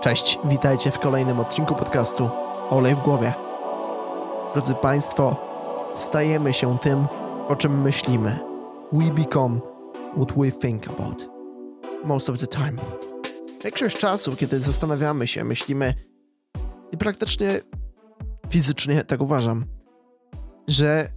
Cześć, witajcie w kolejnym odcinku podcastu Olej w głowie. Drodzy Państwo, stajemy się tym, o czym myślimy. We become what we think about. Most of the time. Większość czasu, kiedy zastanawiamy się, myślimy i praktycznie fizycznie tak uważam, że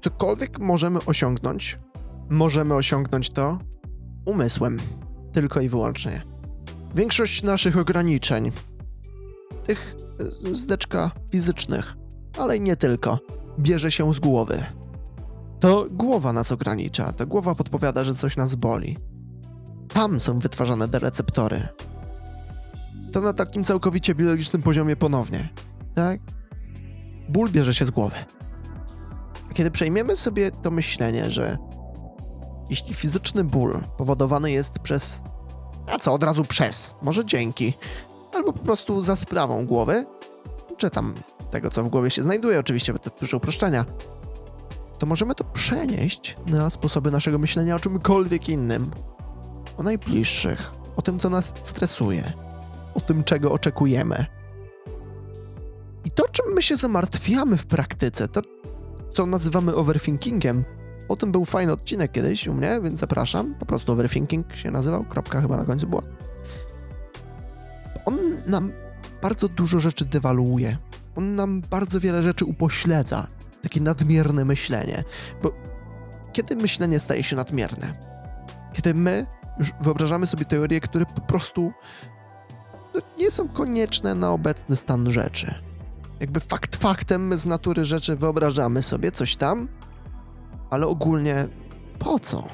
cokolwiek możemy osiągnąć, możemy osiągnąć to umysłem. Tylko i wyłącznie. Większość naszych ograniczeń, tych e, zdeczka fizycznych, ale nie tylko, bierze się z głowy. To głowa nas ogranicza, to głowa podpowiada, że coś nas boli. Tam są wytwarzane te receptory. To na takim całkowicie biologicznym poziomie ponownie, tak? Ból bierze się z głowy. A kiedy przejmiemy sobie to myślenie, że jeśli fizyczny ból powodowany jest przez co od razu przez? Może dzięki. Albo po prostu za sprawą głowy, czy tam tego, co w głowie się znajduje, oczywiście, to duże uproszczenia, to możemy to przenieść na sposoby naszego myślenia o czymkolwiek innym. O najbliższych, o tym, co nas stresuje, o tym, czego oczekujemy. I to, czym my się zamartwiamy w praktyce, to, co nazywamy overthinkingiem, o tym był fajny odcinek kiedyś u mnie, więc zapraszam. Po prostu Overthinking się nazywał, kropka chyba na końcu była. On nam bardzo dużo rzeczy dewaluuje. On nam bardzo wiele rzeczy upośledza. Takie nadmierne myślenie. Bo kiedy myślenie staje się nadmierne? Kiedy my już wyobrażamy sobie teorie, które po prostu no, nie są konieczne na obecny stan rzeczy. Jakby fakt faktem my z natury rzeczy wyobrażamy sobie coś tam, ale ogólnie po co?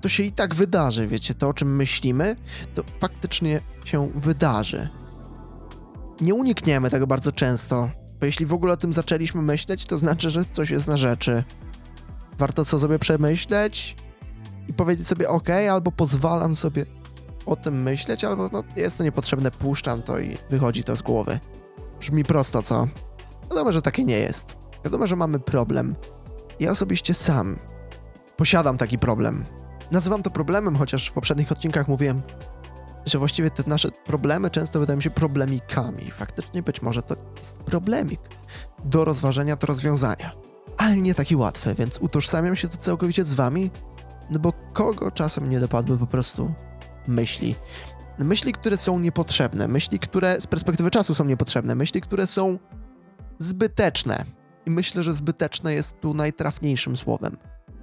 To się i tak wydarzy, wiecie, to o czym myślimy, to faktycznie się wydarzy. Nie unikniemy tego bardzo często, bo jeśli w ogóle o tym zaczęliśmy myśleć, to znaczy, że coś jest na rzeczy. Warto co sobie przemyśleć i powiedzieć sobie ok, albo pozwalam sobie o tym myśleć, albo no, jest to niepotrzebne, puszczam to i wychodzi to z głowy. Brzmi prosto, co? Wiadomo, że takie nie jest. Wiadomo, że mamy problem, ja osobiście sam posiadam taki problem. Nazywam to problemem, chociaż w poprzednich odcinkach mówiłem, że właściwie te nasze problemy często wydają się problemikami. Faktycznie być może to jest problemik do rozważenia, do rozwiązania. Ale nie taki łatwy, więc utożsamiam się to całkowicie z wami, no bo kogo czasem nie dopadły po prostu myśli. Myśli, które są niepotrzebne, myśli, które z perspektywy czasu są niepotrzebne, myśli, które są zbyteczne, i myślę, że zbyteczne jest tu najtrafniejszym słowem.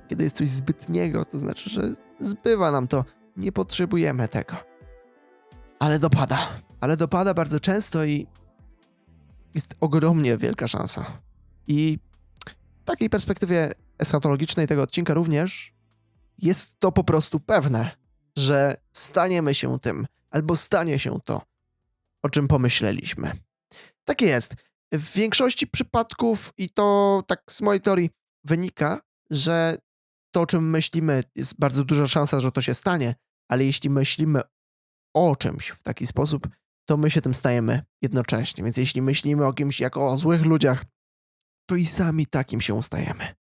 Kiedy jest coś zbytniego, to znaczy, że zbywa nam to. Nie potrzebujemy tego. Ale dopada. Ale dopada bardzo często i jest ogromnie wielka szansa. I w takiej perspektywie eschatologicznej tego odcinka również jest to po prostu pewne, że staniemy się tym, albo stanie się to, o czym pomyśleliśmy. Takie jest. W większości przypadków, i to tak z mojej teorii wynika, że to, o czym myślimy, jest bardzo duża szansa, że to się stanie, ale jeśli myślimy o czymś w taki sposób, to my się tym stajemy jednocześnie. Więc jeśli myślimy o kimś jako o złych ludziach, to i sami takim się stajemy.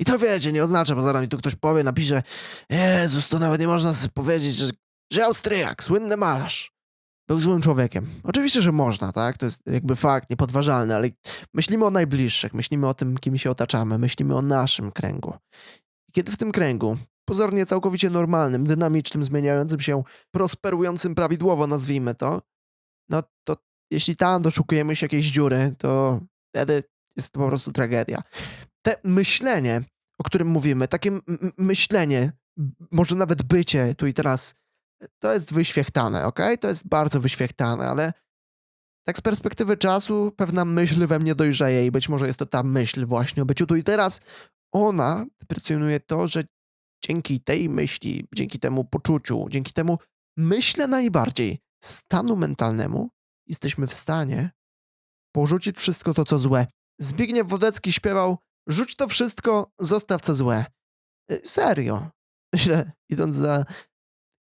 I to wiecie, nie oznacza, bo zaraz mi tu ktoś powie, napisze Jezus, to nawet nie można sobie powiedzieć, że, że Austriak, słynny malarz, był złym człowiekiem. Oczywiście, że można, tak? To jest jakby fakt niepodważalny, ale myślimy o najbliższych, myślimy o tym, kim się otaczamy, myślimy o naszym kręgu. I kiedy w tym kręgu, pozornie całkowicie normalnym, dynamicznym, zmieniającym się, prosperującym prawidłowo, nazwijmy to, no to jeśli tam doszukujemy się jakiejś dziury, to wtedy jest to po prostu tragedia. Te myślenie, o którym mówimy, takie myślenie, może nawet bycie tu i teraz to jest wyświechtane, ok? To jest bardzo wyświechtane, ale tak z perspektywy czasu pewna myśl we mnie dojrzeje i być może jest to ta myśl właśnie o byciu tu i teraz. Ona deprecjonuje to, że dzięki tej myśli, dzięki temu poczuciu, dzięki temu myślę najbardziej stanu mentalnemu jesteśmy w stanie porzucić wszystko to, co złe. Zbigniew Wodecki śpiewał rzuć to wszystko, zostaw co złe. Y, serio. Myślę, idąc za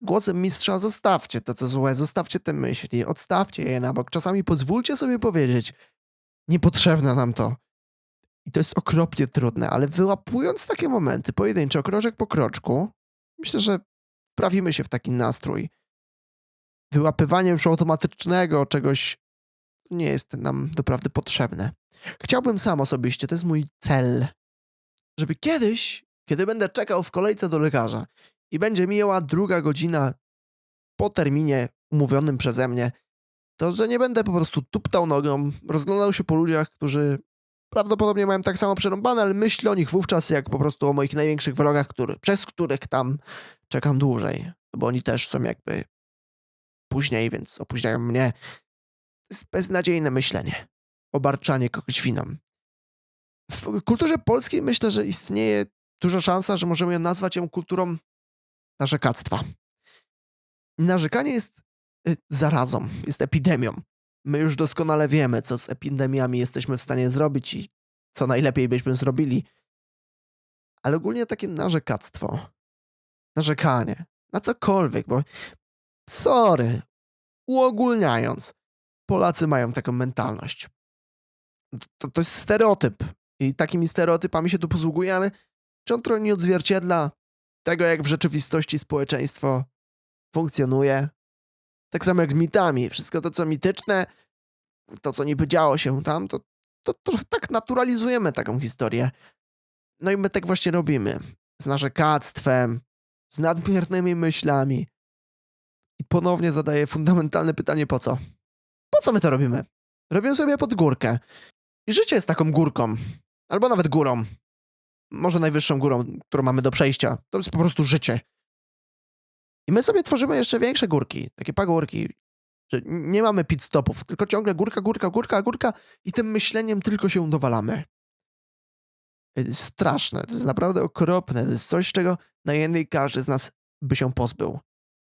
głosem mistrza zostawcie to, co złe, zostawcie te myśli, odstawcie je na bok. Czasami pozwólcie sobie powiedzieć, niepotrzebne nam to. I to jest okropnie trudne, ale wyłapując takie momenty, pojedynczo, kroczek po kroczku, myślę, że wprawimy się w taki nastrój. wyłapywanie już automatycznego czegoś nie jest nam doprawdy potrzebne. Chciałbym sam osobiście, to jest mój cel, żeby kiedyś, kiedy będę czekał w kolejce do lekarza i będzie mijała druga godzina po terminie umówionym przeze mnie, to że nie będę po prostu tuptał nogą, rozglądał się po ludziach, którzy prawdopodobnie mają tak samo przerąbane, ale myślę o nich wówczas jak po prostu o moich największych wrogach, który, przez których tam czekam dłużej, bo oni też są jakby później, więc opóźniają mnie. To jest beznadziejne myślenie, obarczanie kogoś winą. W kulturze polskiej myślę, że istnieje duża szansa, że możemy nazwać ją kulturą narzekactwa. Narzekanie jest y, zarazą, jest epidemią. My już doskonale wiemy, co z epidemiami jesteśmy w stanie zrobić i co najlepiej byśmy zrobili. Ale ogólnie takie narzekactwo, narzekanie na cokolwiek, bo sorry, uogólniając, Polacy mają taką mentalność. To, to jest stereotyp i takimi stereotypami się tu posługuje, ale czy on trochę nie odzwierciedla tego, jak w rzeczywistości społeczeństwo funkcjonuje? Tak samo jak z mitami. Wszystko to, co mityczne, to, co niby działo się tam, to, to, to tak naturalizujemy taką historię. No i my tak właśnie robimy. Z narzekactwem, z nadmiernymi myślami. I ponownie zadaję fundamentalne pytanie, po co? Po co my to robimy? Robimy sobie pod górkę. I życie jest taką górką. Albo nawet górą. Może najwyższą górą, którą mamy do przejścia. To jest po prostu życie. I my sobie tworzymy jeszcze większe górki, takie pagórki, że nie mamy pit stopów, tylko ciągle górka, górka, górka, górka i tym myśleniem tylko się dowalamy. To jest straszne, to jest naprawdę okropne, to jest coś, czego najjedniej każdy z nas by się pozbył.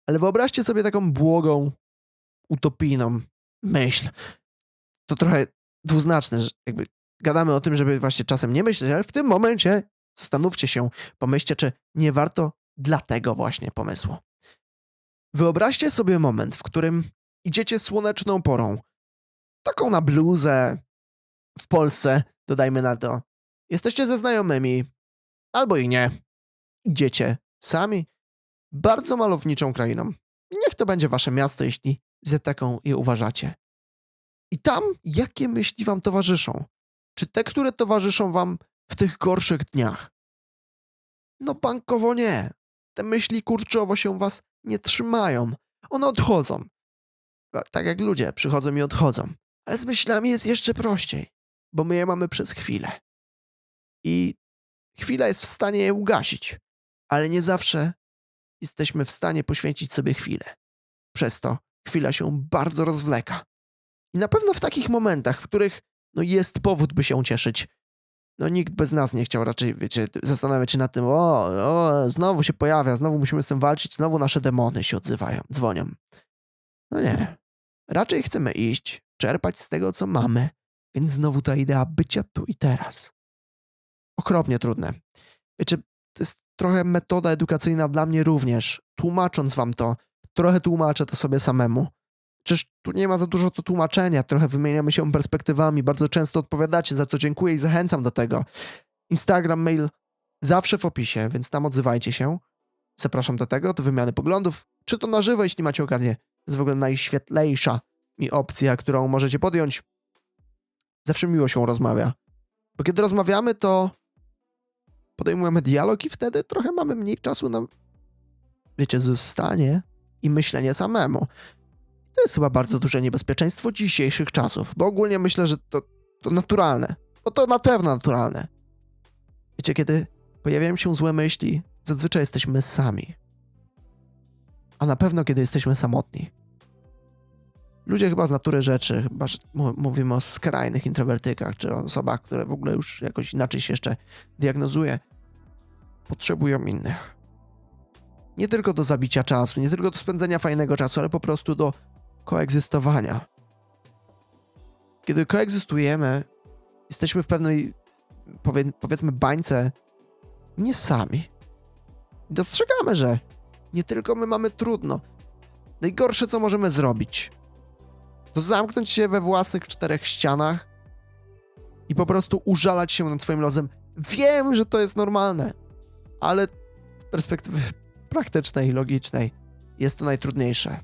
Ale wyobraźcie sobie taką błogą, utopijną myśl. To trochę dwuznaczne, że jakby gadamy o tym, żeby właśnie czasem nie myśleć, ale w tym momencie zastanówcie się, pomyślcie, czy nie warto dlatego właśnie pomysłu. Wyobraźcie sobie moment, w którym idziecie słoneczną porą, taką na bluzę, w Polsce, dodajmy na to. Jesteście ze znajomymi, albo i nie. Idziecie sami, bardzo malowniczą krainą. Niech to będzie wasze miasto, jeśli za taką je uważacie. I tam, jakie myśli wam towarzyszą? Czy te, które towarzyszą wam w tych gorszych dniach? No bankowo nie. Te myśli kurczowo się was nie trzymają. One odchodzą. Tak jak ludzie przychodzą i odchodzą. Ale z myślami jest jeszcze prościej, bo my je mamy przez chwilę. I chwila jest w stanie je ugasić, ale nie zawsze jesteśmy w stanie poświęcić sobie chwilę. Przez to chwila się bardzo rozwleka. I na pewno w takich momentach, w których no, jest powód, by się cieszyć, no nikt bez nas nie chciał raczej, wiecie, zastanawiać się nad tym, o, o, znowu się pojawia, znowu musimy z tym walczyć, znowu nasze demony się odzywają, dzwonią. No nie. Raczej chcemy iść, czerpać z tego, co mamy, więc znowu ta idea bycia tu i teraz. Okropnie trudne. Wiecie, to jest trochę metoda edukacyjna dla mnie również. Tłumacząc wam to, trochę tłumaczę to sobie samemu. Przecież tu nie ma za dużo co tłumaczenia, trochę wymieniamy się perspektywami, bardzo często odpowiadacie, za co dziękuję i zachęcam do tego. Instagram, mail zawsze w opisie, więc tam odzywajcie się. Zapraszam do tego, do wymiany poglądów, czy to na żywo, jeśli macie okazję. To jest w ogóle najświetlejsza mi opcja, którą możecie podjąć. Zawsze miło się rozmawia. Bo kiedy rozmawiamy, to podejmujemy dialog i wtedy trochę mamy mniej czasu na, wiecie, zostanie i myślenie samemu. To jest chyba bardzo duże niebezpieczeństwo dzisiejszych czasów, bo ogólnie myślę, że to, to naturalne. Bo to na pewno naturalne. Wiecie, kiedy pojawiają się złe myśli, zazwyczaj jesteśmy sami. A na pewno, kiedy jesteśmy samotni. Ludzie chyba z natury rzeczy, chyba że mówimy o skrajnych introwertykach, czy o osobach, które w ogóle już jakoś inaczej się jeszcze diagnozuje, potrzebują innych. Nie tylko do zabicia czasu, nie tylko do spędzenia fajnego czasu, ale po prostu do koegzystowania. Kiedy koegzystujemy, jesteśmy w pewnej, powie, powiedzmy, bańce nie sami. Dostrzegamy, że nie tylko my mamy trudno. Najgorsze, co możemy zrobić, to zamknąć się we własnych czterech ścianach i po prostu użalać się nad swoim losem. Wiem, że to jest normalne, ale z perspektywy praktycznej, logicznej jest to najtrudniejsze.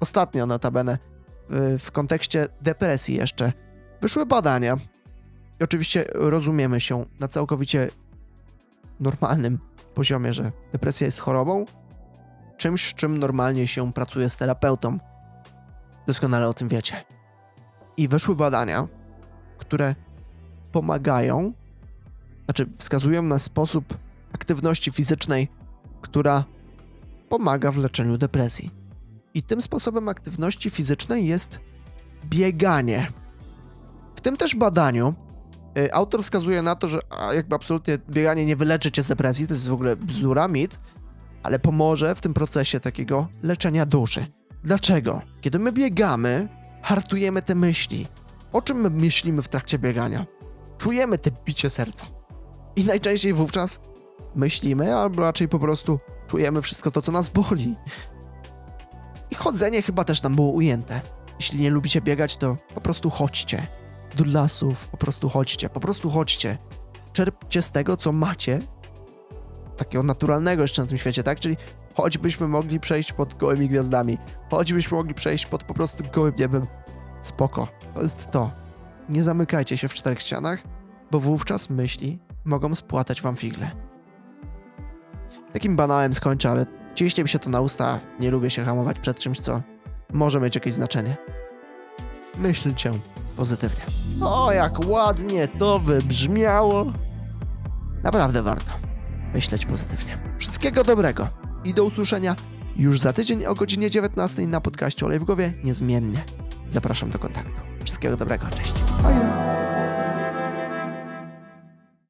Ostatnio notabene w, w kontekście depresji jeszcze wyszły badania. I oczywiście rozumiemy się na całkowicie normalnym poziomie, że depresja jest chorobą, czymś, z czym normalnie się pracuje z terapeutą. Doskonale o tym wiecie. I wyszły badania, które pomagają, znaczy wskazują na sposób aktywności fizycznej, która pomaga w leczeniu depresji. I tym sposobem aktywności fizycznej jest bieganie. W tym też badaniu y, autor wskazuje na to, że jakby absolutnie bieganie nie wyleczy cię z depresji, to jest w ogóle bzdura, mit, ale pomoże w tym procesie takiego leczenia duszy. Dlaczego? Kiedy my biegamy, hartujemy te myśli. O czym my myślimy w trakcie biegania? Czujemy te bicie serca. I najczęściej wówczas myślimy, albo raczej po prostu czujemy wszystko to, co nas boli. I chodzenie chyba też tam było ujęte. Jeśli nie lubicie biegać, to po prostu chodźcie. Do lasów, po prostu chodźcie, po prostu chodźcie. Czerpcie z tego, co macie, takiego naturalnego jeszcze na tym świecie, tak? Czyli choćbyśmy mogli przejść pod gołymi gwiazdami, choćbyśmy mogli przejść pod po prostu gołym niebem. Spoko, to jest to. Nie zamykajcie się w czterech ścianach, bo wówczas myśli mogą spłatać wam figle. Takim banałem skończę, ale ciśnie mi się to na usta. Nie lubię się hamować przed czymś, co może mieć jakieś znaczenie. Myślcie pozytywnie. O, jak ładnie to wybrzmiało. Naprawdę warto myśleć pozytywnie. Wszystkiego dobrego i do usłyszenia już za tydzień o godzinie 19 na podcaście Olej w Głowie niezmiennie. Zapraszam do kontaktu. Wszystkiego dobrego, cześć. Bye.